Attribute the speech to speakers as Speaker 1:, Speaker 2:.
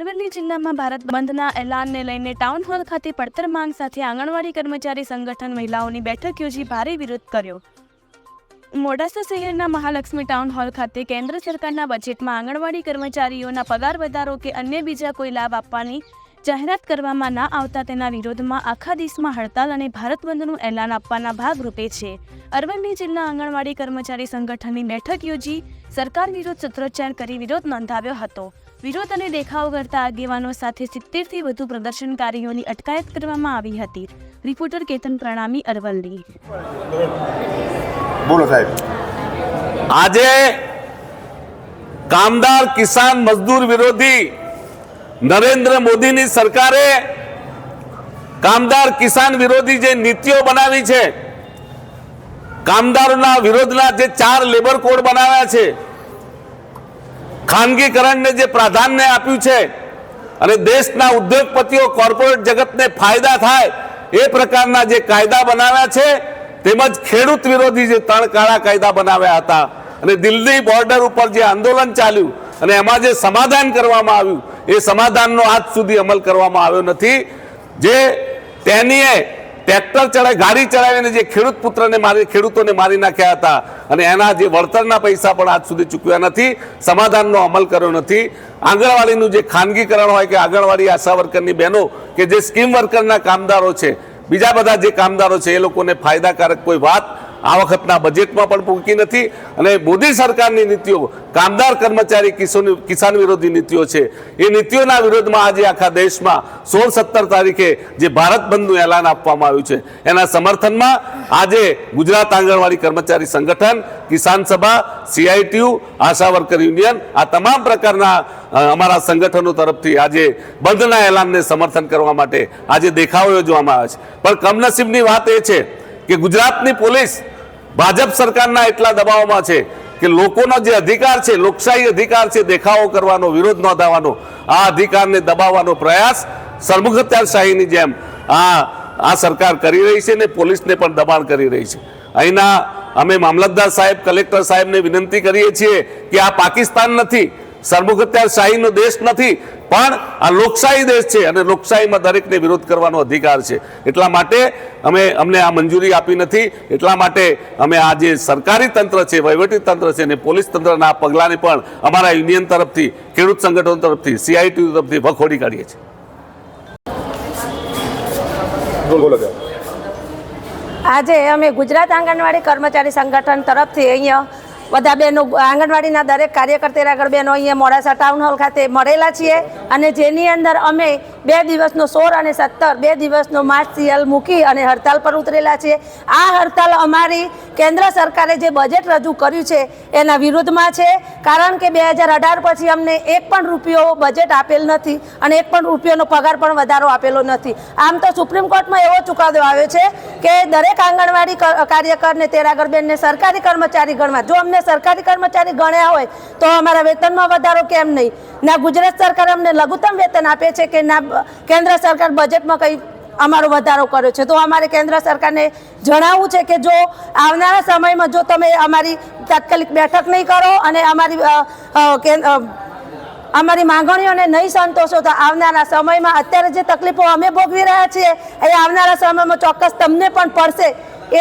Speaker 1: અરવલ્લી જિલ્લામાં ભારત બંધના એલાનને લઈને ટાઉન હોલ ખાતે પડતર માંગ સાથે આંગણવાડી કર્મચારી સંગઠન મહિલાઓની બેઠક યોજી ભારે વિરોધ કર્યો. મોડાસા શહેરના મહાલક્ષ્મી ટાઉન હોલ ખાતે કેન્દ્ર સરકારના બજેટમાં આંગણવાડી કર્મચારીઓના પગાર વધારો કે અન્ય બીજા કોઈ લાભ આપવાની જાહેરાત કરવામાં ના આવતા તેના વિરોધમાં આખા દેશમાં હડતાલ અને ભારત બંધનું એલાન આપવાના ભાગરૂપે છે. અરવલ્લી જિલ્લા આંગણવાડી કર્મચારી સંગઠનની બેઠક યોજી સરકાર વિરોધ સૂત્રોચ્ચાર કરી વિરોધ નોંધાવ્યો હતો. વિરોધ અને દેખાવ કરતા આગેવાનો સાથે સિત્તેરથી વધુ પ્રદર્શનકારીઓની અટકાયત કરવામાં આવી હતી. રિપોર્ટર કેતન પ્રણામી અરવલ્લી.
Speaker 2: બોલો સાહેબ.
Speaker 3: આજે કામદાર કિસાન મજદૂર વિરોધી નરેન્દ્ર મોદીની સરકારે કામદાર કિસાન વિરોધી જે નીતિઓ બનાવી છે કામદારોના વિરોધના જે ચાર લેબર કોડ બનાવ્યા છે ખાનગીકરણને જે પ્રાધાન્ય આપ્યું છે અને દેશના ઉદ્યોગપતિઓ કોર્પોરેટ જગતને ફાયદા થાય એ પ્રકારના જે કાયદા બનાવ્યા છે, તેમજ ખેડૂત વિરોધી જે ત્રણ કાળા કાયદા બનાવ્યા હતા અને દિલ્હી બોર્ડર ઉપર જે આંદોલન ચાલ્યું અને એમાં જે સમાધાન કરવામાં આવ્યું, એ સમાધાનનો આજ સુધી અમલ કરવામાં આવ્યો નથી. જે તેનીએ ટ્રેક્ટર ચડાવી ગાડી ચડાવીને જે ખેડૂત પુત્રને મારી ખેડૂતોને મારી નાખ્યા હતા અને એના જે વળતરના પૈસા પણ આજ સુધી ચૂકવ્યા નથી, સમાધાનનો અમલ કર્યો નથી. આંગણવાડીનું જે ખાનગીકરણ હોય કે આંગણવાડી આશા વર્કરની બહેનો કે જે સ્કીમ વર્કરના કામદારો છે, બીજા બધા જે કામદારો છે, એ લોકોને ફાયદાકારક કોઈ વાત આ વખતના બજેટમાં પણ પૂકી નથી અને મોદી સરકારની નીતિઓ, કામદાર કર્મચારી કિસાન વિરોધી નીતિઓ છે. એ નીતિઓના વિરોધમાં આજે આખા દેશમાં સોળ સત્તર તારીખે જે ભારત બંધનું એલાન આપવામાં આવ્યું છે. એના સમર્થનમાં આજે ગુજરાત આંગણવાડી કર્મચારી સંગઠન, કિસાન સભા, સીઆઈટીયુ, આશા વર્કર યુનિયન, આ તમામ પ્રકારના અમારા સંગઠનો તરફથી આજે બંધના એલાનને સમર્થન કરવા માટે આજે દેખાવો યોજવામાં આવે છે. પણ કમનસીબની વાત એ છે કે ગુજરાતની પોલીસ ભાજપ સરકારના એટલા દબાવમાં છે કે લોકોનો જે અધિકાર છે, લોકશાહી અધિકાર છે, દેખાવો કરવાનો, વિરોધ નોંધાવવાનો આ અધિકારને દબાવવાનો પ્રયાસ સરમુખત્યારશાહીની જેમ આ આ સરકાર કરી રહી છે ને પોલીસને પણ દબાણ કરી રહી છે. અહીંના અમે મામલતદાર સાહેબ, કલેક્ટર સાહેબને વિનંતી કરીએ છીએ કે આ પાકિસ્તાન નથી, સરમુખત્યારશાહીનો દેશ નથી પણ આ લોકશાહી દેશ છે અને લોકશાહીમાં દરેકને વિરોધ કરવાનો અધિકાર છે. એટલા માટે અમે, અમને આ મંજૂરી આપી નથી. એટલા માટે અમે આ જે સરકારી તંત્ર છે, વહીવટી તંત્ર છે અને પોલીસ તંત્રના પગલાંને પણ અમારા યુનિયન તરફથી, ખેડૂત સંગઠનો તરફથી સીઆઈટી તરફથી વખોડી કાઢીએ છીએ.
Speaker 4: આજે અમે ગુજરાત આંગણવાડી કર્મચારી સંગઠન તરફથી અહીંયા બધા બહેનો આંગણવાડીના દરેક કાર્યકર્તા આગળ બહેનો અહીંયા મોડાસા ટાઉન હોલ ખાતે મળેલા છીએ. અને જેની અંદર અમે બે દિવસનો સોળ અને સત્તર, બે દિવસનો માર્ચ સીએલ મૂકી અને હડતાલ પર ઉતરેલા છે. આ હડતાલ અમારી કેન્દ્ર સરકારે જે બજેટ રજૂ કર્યું છે, એના વિરુદ્ધમાં છે. કારણ કે બે હજાર અઢાર પછી અમને એક પણ રૂપિયો બજેટ આપેલ નથી અને એક પણ રૂપિયોનો પગાર પણ વધારો આપેલો નથી. આમ તો સુપ્રીમ કોર્ટમાં એવો ચુકાદો આવ્યો છે કે દરેક આંગણવાડી કાર્યકરને તેરાગરબેનને સરકારી કર્મચારી ગણવા. જો અમને સરકારી કર્મચારી ગણ્યા હોય, તો અમારા વેતનમાં વધારો કેમ નહીં? ના, ગુજરાત સરકાર અમને લઘુત્તમ વેતન આપે છે કે ના કેન્દ્ર સરકાર બજેટમાં કંઈ અમારો વધારો કર્યો છે. તો અમારે કેન્દ્ર સરકારને જણાવવું છે કે જો આવનારા સમયમાં જો તમે અમારી તાત્કાલિક બેઠક નહીં કરો અને અમારી અમારી માંગણીઓને નહીં સંતોષો, તો આવનારા સમયમાં અત્યારે જે તકલીફો અમે ભોગવી રહ્યા છીએ, એ આવનારા સમયમાં ચોક્કસ તમને પણ પડશે. એ